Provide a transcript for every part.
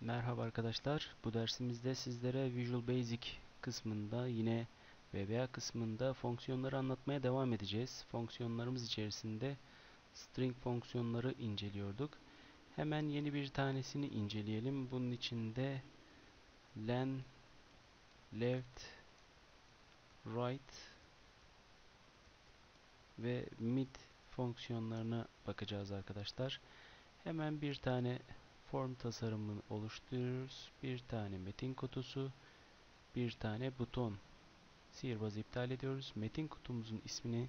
Merhaba arkadaşlar. Bu dersimizde sizlere Visual Basic kısmında yine VBA kısmında fonksiyonları anlatmaya devam edeceğiz. Fonksiyonlarımız içerisinde string fonksiyonları inceliyorduk. Hemen yeni bir tanesini inceleyelim. Bunun içinde len, left, right ve mid fonksiyonlarına bakacağız arkadaşlar. Hemen bir tane form tasarımını oluşturuyoruz. Bir tane metin kutusu, bir tane buton. Sihirbazı iptal ediyoruz. Metin kutumuzun ismini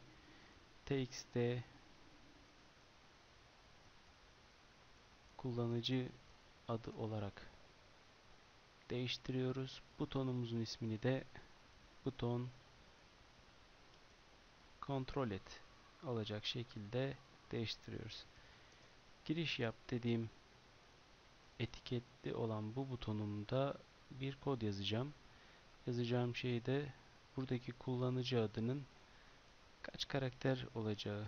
txt kullanıcı adı olarak değiştiriyoruz. Butonumuzun ismini de buton kontrol et olacak şekilde değiştiriyoruz. Giriş yap dediğim etiketli olan bu butonumda bir kod yazacağım. Yazacağım şey de buradaki kullanıcı adının kaç karakter olacağı.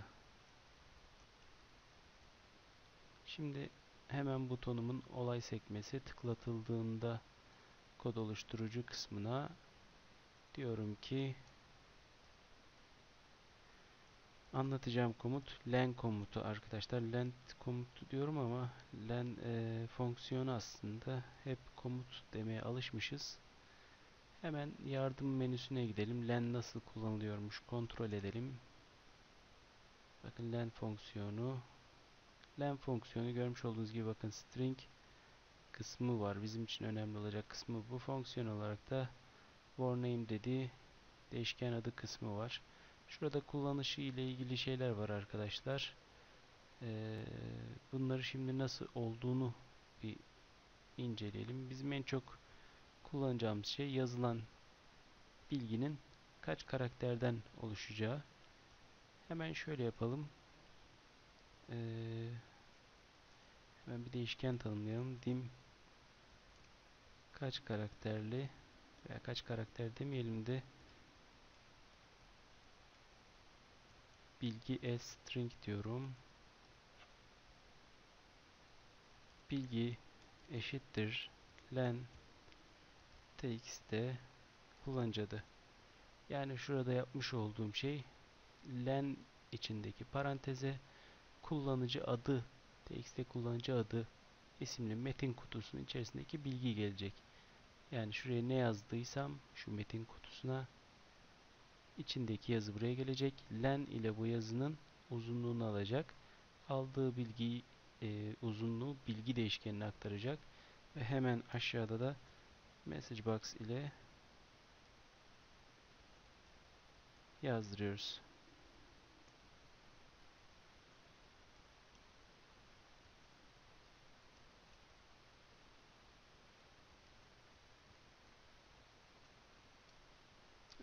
Şimdi hemen butonumun olay sekmesi tıklatıldığında kod oluşturucu kısmına diyorum ki Anlatacağım komut len komutu arkadaşlar. Len komutu diyorum ama len e, fonksiyonu aslında hep komut demeye alışmışız. Hemen yardım menüsüne gidelim. Len nasıl kullanılıyormuş kontrol edelim. Bakın len fonksiyonu. Len fonksiyonu görmüş olduğunuz gibi bakın string kısmı var. Bizim için önemli olacak kısmı bu. Fonksiyon olarak da war name dediği değişken adı kısmı var. Şurada kullanışı ile ilgili şeyler var arkadaşlar. Ee, bunları şimdi nasıl olduğunu bir inceleyelim. Bizim en çok kullanacağımız şey yazılan bilginin kaç karakterden oluşacağı. Hemen şöyle yapalım. Ee, hemen bir değişken tanımlayalım. Dim kaç karakterli veya kaç karakter demeyelim de bilgi s string diyorum. Bilgi eşittir len txt kullanıcı adı. Yani şurada yapmış olduğum şey len içindeki paranteze kullanıcı adı txt kullanıcı adı isimli metin kutusunun içerisindeki bilgi gelecek. Yani şuraya ne yazdıysam şu metin kutusuna içindeki yazı buraya gelecek. Len ile bu yazının uzunluğunu alacak. Aldığı bilgiyi e, uzunluğu bilgi değişkenine aktaracak. Ve hemen aşağıda da message box ile yazdırıyoruz.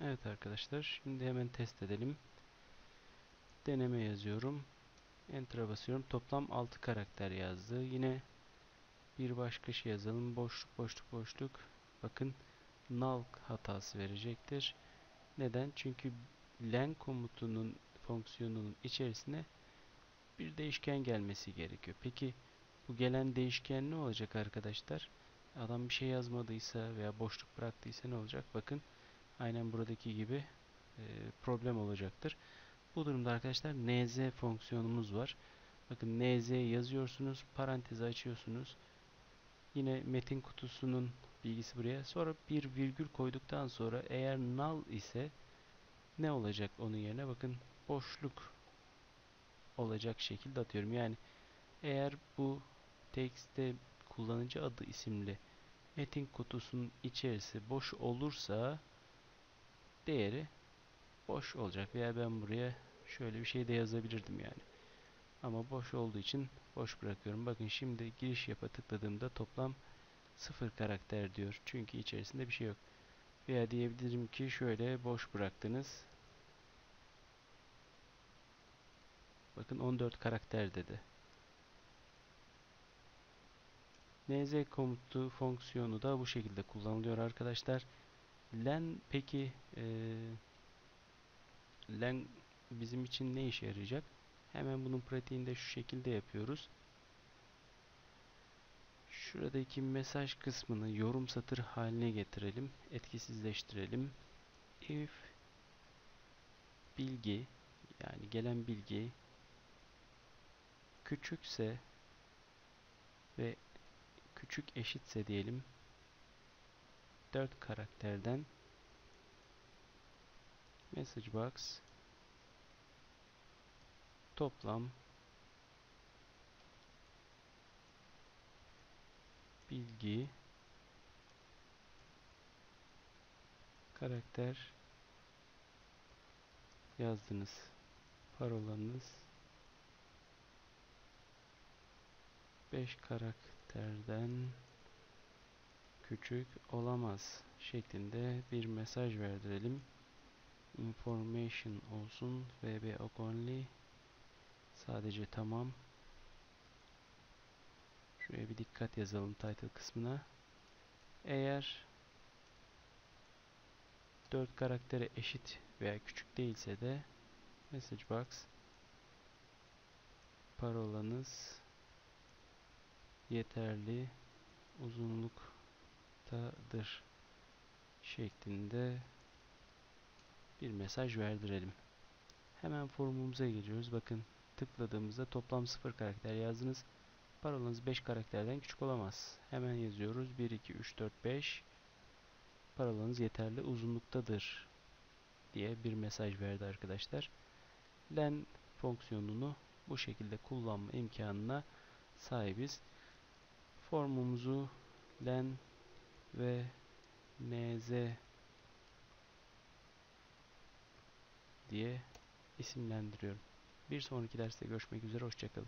Evet arkadaşlar şimdi hemen test edelim. Deneme yazıyorum. Enter'a basıyorum. Toplam 6 karakter yazdı. Yine bir başka şey yazalım. Boşluk boşluk boşluk. Bakın null hatası verecektir. Neden? Çünkü len komutunun fonksiyonunun içerisine bir değişken gelmesi gerekiyor. Peki bu gelen değişken ne olacak arkadaşlar? Adam bir şey yazmadıysa veya boşluk bıraktıysa ne olacak? Bakın aynen buradaki gibi e, problem olacaktır. Bu durumda arkadaşlar nz fonksiyonumuz var. Bakın nz yazıyorsunuz, parantezi açıyorsunuz. Yine metin kutusunun bilgisi buraya. Sonra bir virgül koyduktan sonra eğer null ise ne olacak onun yerine? Bakın boşluk olacak şekilde atıyorum. Yani eğer bu text'te kullanıcı adı isimli metin kutusunun içerisi boş olursa değeri boş olacak veya ben buraya şöyle bir şey de yazabilirdim yani. Ama boş olduğu için boş bırakıyorum. Bakın şimdi giriş yapa tıkladığımda toplam sıfır karakter diyor. Çünkü içerisinde bir şey yok. Veya diyebilirim ki şöyle boş bıraktınız. Bakın 14 karakter dedi. nz komutu fonksiyonu da bu şekilde kullanılıyor arkadaşlar. Len peki e, len bizim için ne işe yarayacak? Hemen bunun pratiğinde şu şekilde yapıyoruz. Şuradaki mesaj kısmını yorum satır haline getirelim. Etkisizleştirelim. If bilgi yani gelen bilgi küçükse ve küçük eşitse diyelim 4 karakterden message box toplam bilgi karakter yazdınız. Parolanız 5 karakterden küçük olamaz şeklinde bir mesaj verdirelim. Information olsun vb only sadece tamam Şuraya bir dikkat yazalım title kısmına. Eğer 4 karaktere eşit veya küçük değilse de message box parolanız yeterli uzunluktadır şeklinde bir mesaj verdirelim. Hemen formumuza geliyoruz. Bakın tıkladığımızda toplam 0 karakter yazdınız. Parolanız 5 karakterden küçük olamaz. Hemen yazıyoruz. 1, 2, 3, 4, 5 parolanız yeterli uzunluktadır diye bir mesaj verdi arkadaşlar. Len fonksiyonunu bu şekilde kullanma imkanına sahibiz. Formumuzu len ve nz diye isimlendiriyorum. Bir sonraki derste görüşmek üzere. Hoşçakalın.